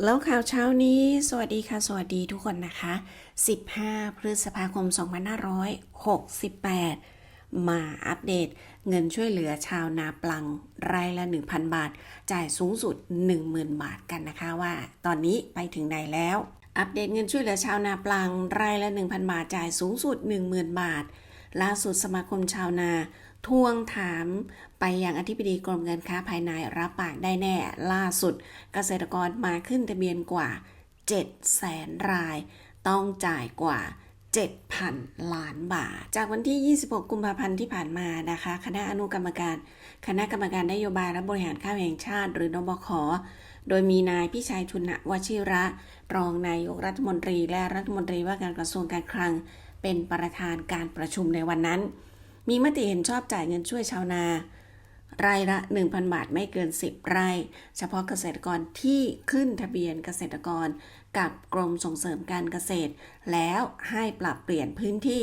แล้วข่าวเช้านี้ สวัสดีค่ะ สวัสดีทุกคนนะคะ 15 พฤษภาคม 2568 มาอัปเดตเงินช่วยเหลือชาวนาปลังรายละ 1,000 บาท จ่ายสูงสุด 10,000 บาทกันนะคะว่า ตอนนี้ไปถึงไหนแล้ว อัปเดตเงินช่วยเหลือชาวนาปลังรายละ 1,000 บาท จ่ายสูงสุด 10,000 บาท ล่าสุดสมาคมชาวนา ทวงถามไปยังอธิบดีกรมการค้าภายในรับปากได้แน่ล่าสุด เกษตรกรมาขึ้นทะเบียนกว่า 7 แสนราย ต้องจ่ายกว่า 7,000 ล้านบาท จากวันที่ 26 กุมภาพันธ์ที่ผ่านมานะคะ คณะอนุกรรมการ คณะกรรมการนโยบายและบริหารข้าวแห่งชาติ หรือนบขโดยมีนายพิชัยชุนวชิระ รองนายกรัฐมนตรีและรัฐมนตรีว่าการกระทรวงการคลัง เป็นประธานการประชุมในวันนั้น มีมติเห็นชอบจ่ายเงินช่วยชาวนา ไรายละ 1,000 บาทไม่เกิน 10 ไร่ เฉพาะเกษตรกรที่ขึ้นทะเบียนเกษตรกร กับกรมส่งเสริมการเกษตร แล้วให้ปรับเปลี่ยนพื้นที่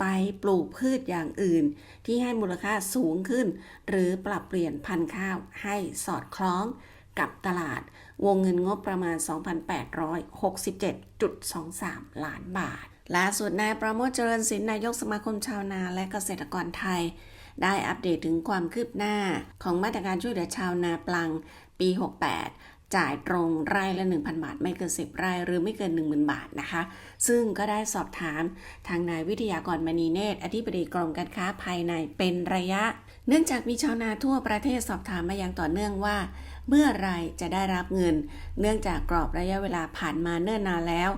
ไปปลูกพืชอย่างอื่น ที่ให้มูลค่าสูงขึ้น หรือปรับเปลี่ยนพันธุ์ข้าวให้สอดคล้องกับตลาด วงเงินงบประมาณ 2,867.23 ล้านบาท ล่าสุดนายประโมทเจริญศิลป์นายกสมาคมชาวนาและเกษตรกรไทย ได้อัปเดตถึงความคืบหน้าของมาตรการช่วยเหลือชาวนาปลังปี 68 จ่ายตรงไร่ละ 1,000 บาท ไม่เกิน 10 ไร่หรือไม่เกิน 10,000 บาทนะคะ ซึ่งก็ได้สอบถามทางนายวิทยากรมณีเนตรอธิบดีกรมการค้าภายในเป็นระยะ เนื่องจากมีชาวนาทั่วประเทศสอบถามมาอย่างต่อเนื่องว่า เมื่อไรจะได้รับเงิน เนื่องจากกรอบระยะเวลาผ่านมาเนิ่นนานแล้ว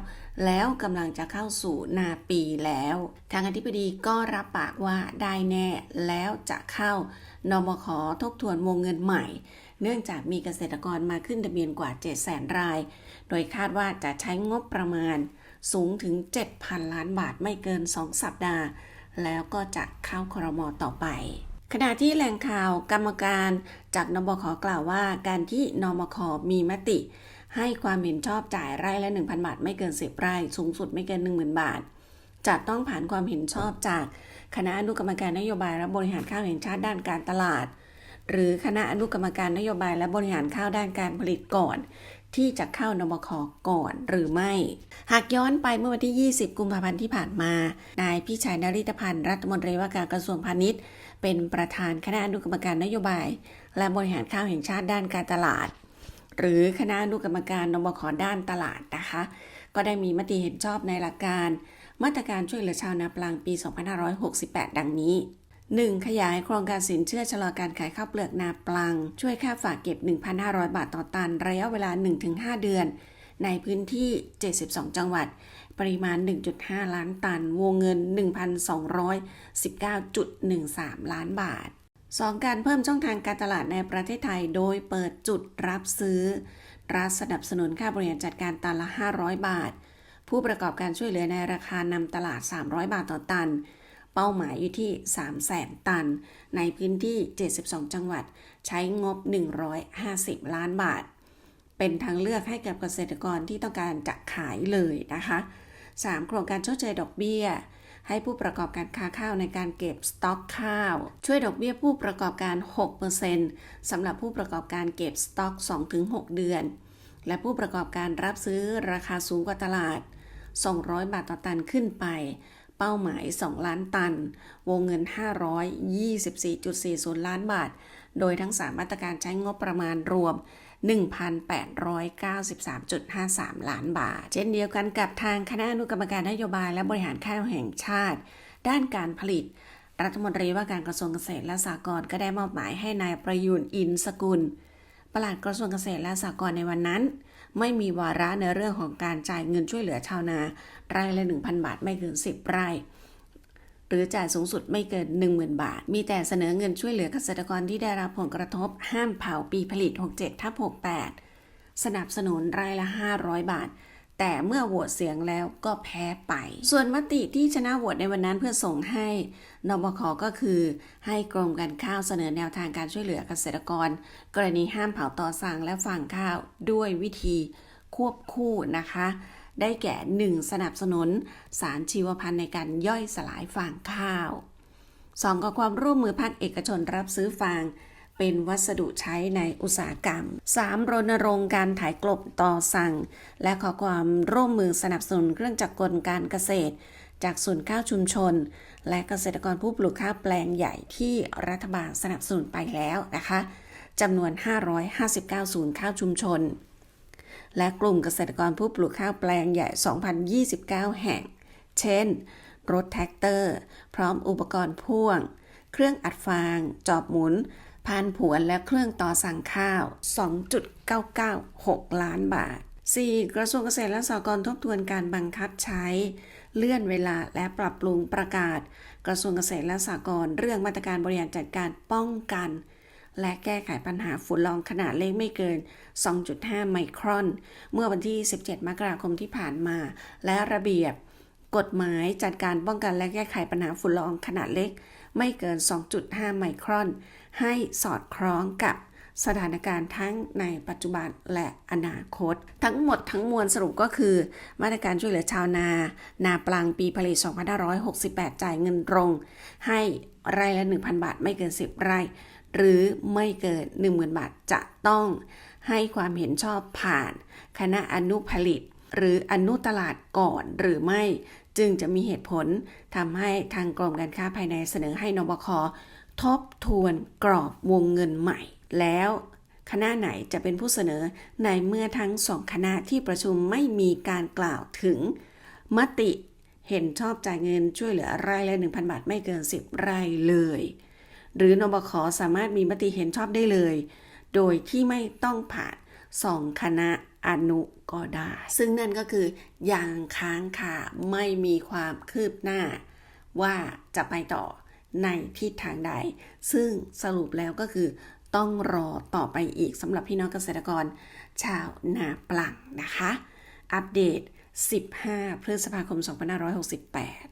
แล้วกำลังจะเข้าสู่นาปีแล้ว ทางอธิบดีก็รับปากว่าได้แน่แล้วจะเข้านมขทบทวนวงเงินใหม่ เนื่องจากมีเกษตรกรมาขึ้นทะเบียนกว่า 7 0 0 0 0ราย โดยคาดว่าจะใช้งบประมาณสูงถึง 7,000 ล้านบาทไม่เกิน 2 สัปดาห์ แล้วก็จะเข้าครมต่อไป ขณะที่แหล่งข่าวกรรมการจากนบขกล่าวว่าการที่นมขมีมติ ให้ความเห็นชอบจ่ายไร่ละ 1,000 บาท ไม่เกิน 10 ไร่ สูงสุดไม่เกิน 10,000 บาท จะต้องผ่านความเห็นชอบจากคณะอนุกรรมการนโยบายและบริหารข้าวแห่งชาติด้านการตลาด หรือคณะอนุกรรมการนโยบายและบริหารข้าวด้านการผลิตก่อน ที่จะเข้านมคก่อนหรือไม่ หากย้อนไปเมื่อวันที่ 20 กุมภาพันธ์ที่ผ่านมา นายพิชัยนริตพันธ์รัฐมนตรีว่าการกระทรวงพาณิชย์ เป็นประธานคณะอนุกรรมการนโยบาย และบริหารข้าวแห่งชาติด้านการตลาด หรือคณะอนุกรรมการนบขด้านตลาดนะคะ ก็ได้มีมติเห็นชอบในหลักการมาตรการช่วยเหลือชาวนาปลังปี 2568 ดังนี้ 1. ขยายโครงการสินเชื่อชะลอการขายข้าวเปลือกนาปลัง ช่วยค่าฝากเก็บ 1,500 บาทต่อตัน ระยะเวลา 1-5 เดือน ในพื้นที่ 72 จังหวัด ปริมาณ 1.5 ล้านตัน วงเงิน 1,219.13 ล้านบาท 2. การเพิ่มช่องทางการตลาดในประเทศไทย โดยเปิดจุดรับซื้อ รัฐสนับสนุนค่าบริหารจัดการตันละ 500 บาท ผู้ประกอบการช่วยเหลือในราคานำตลาด 300 บาทต่อตัน เป้าหมายอยู่ที่ 300,000ตัน ในพื้นที่ 72 จังหวัด ใช้งบ 150 ล้านบาท เป็นทางเลือกให้กับเกษตรกรที่ต้องการจะขายเลยนะคะ 3. โครงการชดเชยดอกเบี้ย ให้ผู้ประกอบการค้าข้าวในการเก็บสต็อกข้าว ช่วยดอกเบี้ยผู้ประกอบการ 6%สำหรับผู้ประกอบการเก็บสต็อก 2-6 เดือน และผู้ประกอบการรับซื้อราคาสูงกว่าตลาด 200 บาทต่อตันขึ้นไป เป้าหมาย 2 ล้านตัน วงเงิน 524.40 ล้านบาท โดยทั้ง 3 มาตรการใช้งบประมาณรวม 1,893.53 ล้านบาท เช่นเดียวกันกับทางคณะอนุกรรมการนโยบายและบริหารข้าวแห่งชาติ ด้านการผลิต รัฐมนตรีว่าการกระทรวงเกษตรและสหกรณ์ก็ได้มอบหมายให้นายประยุนอินสกุลปลัดกระทรวงเกษตรและสหกรณ์ในวันนั้น ไม่มีวาระในเรื่องของการจ่ายเงินช่วยเหลือชาวนารายละ1,000 บาทไม่เกิน 10 ไร่ หรือจ่ายสูงสุดไม่เกิน 10,000 บาท มีแต่เสนอเงินช่วยเหลือเกษตรกรที่ได้รับผลกระทบห้ามเผาปีผลิต 67ทับ68 สนับสนุนรายละ 500 บาท แต่เมื่อโหวตเสียงแล้วก็แพ้ไป ส่วนมติที่ชนะโหวตในวันนั้นเพื่อส่งให้นบคก็คือ ให้กรมการข้าวเสนอแนวทางการช่วยเหลือเกษตรกร กรณีห้ามเผาต่อสั่งและฟางข้าวด้วยวิธีควบคู่นะคะ ได้แก่ 1. สนับสนุนสารชีวพันธุ์ในการย่อยสลายฟางข้าว 2. ก็ความร่วมมือภาคเอกชนรับซื้อฟาง เป็นวัสดุใช้ในอุตสาหกรรม 3. รณรงค์การถ่ายกลบต่อสั่ง และขอความร่วมมือสนับสนุนเครื่องจักรกลการเกษตร จากศูนย์ข้าวชุมชน และเกษตรกรผู้ปลูกข้าวแปลงใหญ่ที่รัฐบาลสนับสนุนไปแล้วนะคะจำนวน 559 ศูนย์ข้าวชุมชน และกลุ่มเกษตรกรผู้ปลูกข้าวแปลงใหญ่ 2,029 แห่ง เช่น รถแท็กเตอร์ พร้อมอุปกรณ์พ่วง เครื่องอัดฟาง จอบหมุน พานผวนและเครื่องต่อสั่งข้าว 2.996 ล้านบาท 4. กระทรวงเกษตรและสหกรณ์ทบทวนการบังคับใช้ เลื่อนเวลาและปรับปรุงประกาศ กระทรวงเกษตรและสหกรณ์เรื่องมาตรการบริหารจัดการป้องกัน และแก้ไขปัญหาฝุ่นละอองขนาดเล็กไม่เกิน 2.5 ไมครอน เมื่อวันที่ 17 มกราคมที่ผ่านมา และระเบียบ กฎหมายจัดการป้องกันและแก้ไขปัญหาฝุ่นละอองขนาดเล็ก ไม่เกิน 2.5 ไมครอน ให้สอดคล้องกับสถานการณ์ทั้งในปัจจุบันและอนาคต ทั้งหมดทั้งมวลสรุปก็คือ มาตรการช่วยเหลือชาวนา นาปลังปีผลิต 2568 จ่ายเงินตรง ให้ไร่ละ 1,000 บาทไม่เกิน 10 ไร่ หรือไม่เกิน10,000 บาทจะต้องให้ความเห็นชอบผ่าน คณะอนุผลิต หรืออนุตลาดก่อนหรือไม่จึงจะมีเหตุผลทำให้ทางกรมการค้าภายในเสนอให้นบคทบทวนกรอบวงเงินใหม่ แล้วคณะไหนจะเป็นผู้เสนอในเมื่อทั้งสองคณะที่ประชุมไม่มีการกล่าวถึง มติเห็นชอบจ่ายเงินช่วยเหลือรายละ 1,000 บาทไม่เกิน 10 รายเลย หรือนบคสามารถมีมติเห็นชอบได้เลย โดยที่ไม่ต้องผ่านสองคณะอนุก็ได้ ซึ่งนั่นก็คือยังค้างคาไม่มีความคืบหน้า ว่าจะไปต่อในทิศทางใด ซึ่งสรุปแล้วก็คือต้องรอต่อไปอีกสำหรับพี่น้องเกษตรกร ชาวนาปลังนะคะ อัปเดต 15 พฤษภาคม 2568